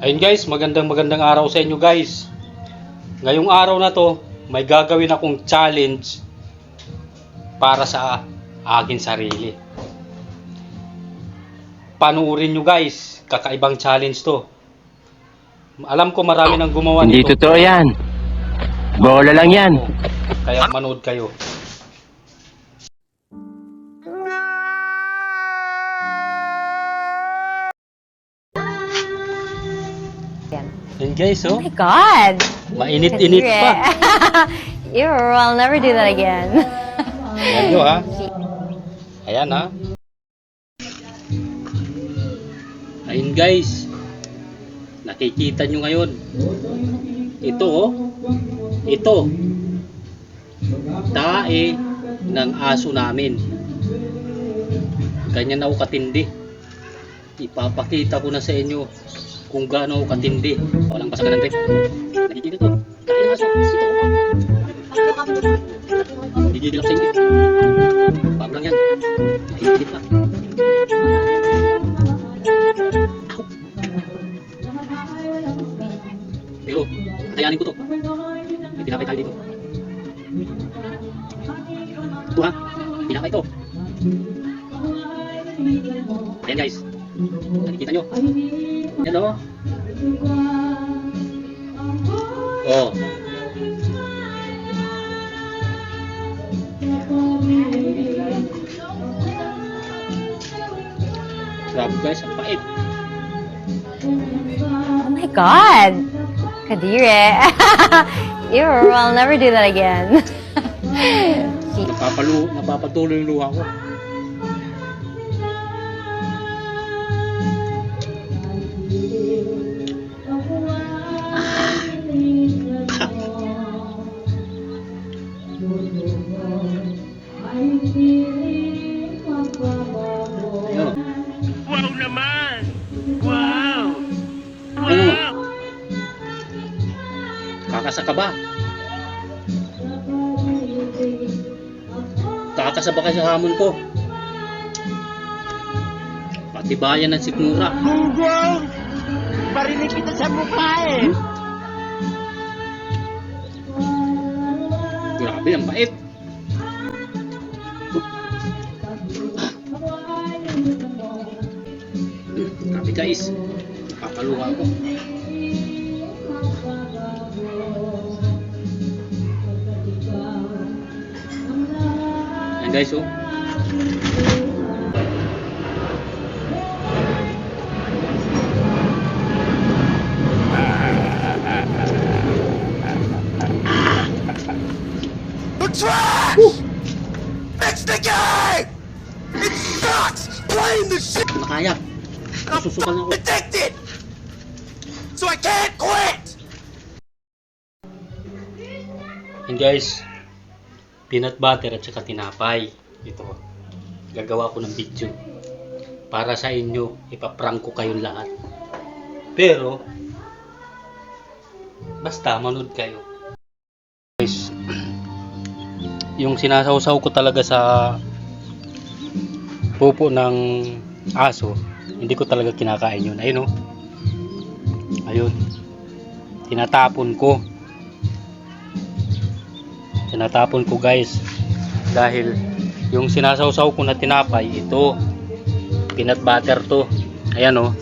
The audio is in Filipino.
Ayun guys, magandang magandang araw sa inyo guys. Ngayong araw na to, may gagawin akong challenge para sa akin sarili. Panuorin nyo guys, kakaibang challenge to. Alam ko marami nang gumawa Hindi nito. totoo yan. Bola lang yan. Kaya manood kayo. Yan. Yun guys, oh. Oh my God! Mainit-init pa. Ew, I'll never do that again. Ayan nyo ha. Ayan ha. Ayun guys. Nakikita nyo ngayon. Ito oh. Ito. Tae ng aso namin. Ganyan ako katindi. Ipapakita ko na sa inyo kung gaano katindi. Walang pasagan ng trip. Nakikita to. Tae ng aso. Ito. Gigigil ako sa inyo. Bago lang yan. Mahigit pa. Pero, hatayanin ko to. May tinapay tayo dito. Ito ha. Tinapay to. Ayan guys. Nakikita nyo. Yan o. Oh. Grabe guys, ang pait. oh my God! Kadire. Ew, I'll never do that again. Napapalu, napapatuloy yung luha ko. Wow naman! Wow! Ano? Kakasa ka ba? Kakasa ba kayo sa hamon ko? Patibayan ng sikmura. Gunggong! Parinig kita sa mukha eh! Grabe, ang bait. Guys. Nakapaluha ako. Ayan guys, oh. The trash! It's the game! It sucks playing the shit! Na kaya. Nasusukal na ako. Addicted! So I can't quit! Ayan guys. Peanut butter at saka tinapay. Ito. Gagawa ko ng video. Para sa inyo. Ipaprank ko kayong lahat. Pero, basta manood kayo. Guys, yung sinasawsaw ko talaga sa pupo ng aso, hindi ko talaga kinakain yun. Ayun oh. Ayun. Tinatapon ko. Tinatapon ko guys. Dahil yung sinasawsaw ko na tinapay, ito. Peanut butter to. Ayan oh.